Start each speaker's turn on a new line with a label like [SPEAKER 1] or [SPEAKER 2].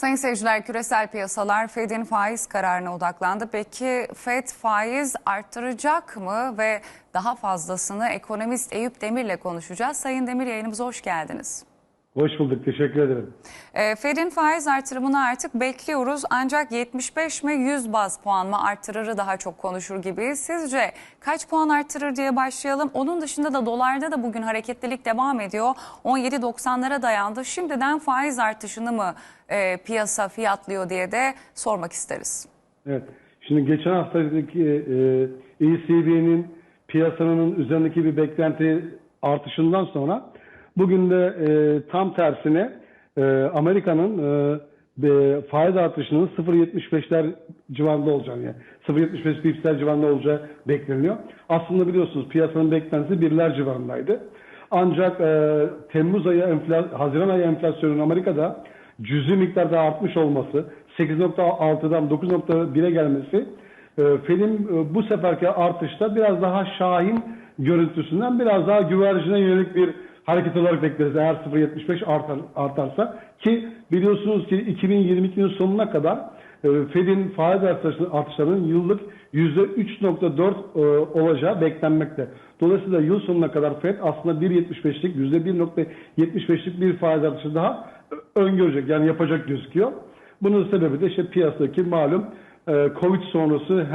[SPEAKER 1] Sayın seyirciler küresel piyasalar Fed'in faiz kararına odaklandı. Peki Fed faiz arttıracak mı ve daha fazlasını ekonomist Eyüp Demir'le konuşacağız. Sayın Demir yayınımıza hoş geldiniz.
[SPEAKER 2] Hoş bulduk, teşekkür ederim.
[SPEAKER 1] E, Fed'in faiz artırımını artık bekliyoruz ancak 75 mi 100 baz puan mı artırırı daha çok konuşur gibi. Sizce kaç puan artırır diye başlayalım. Onun dışında da dolarda da bugün hareketlilik devam ediyor. 17.90'lara dayandı. Şimdiden faiz artışını mı e, piyasa fiyatlıyor diye de sormak isteriz.
[SPEAKER 2] Evet, şimdi geçen haftaki e, ECB'nin piyasanın üzerindeki bir beklenti artışından sonra bugün de e, tam tersine e, Amerika'nın e, e, faiz artışının 0.75'ler civarında olacağını yani 0.75 bipsler civarında olacağı bekleniyor. Aslında biliyorsunuz piyasanın beklentisi birler civarındaydı. Ancak e, Temmuz ayı, enfla, Haziran ayı enflasyonun Amerika'da cüzi miktarda artmış olması, 8.6'dan 9.1'e gelmesi e, Fed'in e, bu seferki artışta biraz daha şahin görüntüsünden biraz daha güvercine yönelik bir hareket olarak bekleriz eğer 0.75 artar, artarsa ki biliyorsunuz ki 2022'nin sonuna kadar e, Fed'in faiz artışlarının, yıllık %3.4 e, olacağı beklenmekte. Dolayısıyla yıl sonuna kadar Fed aslında 1.75'lik %1.75'lik bir faiz artışı daha öngörecek yani yapacak gözüküyor. Bunun sebebi de işte piyasadaki malum e, Covid sonrası hem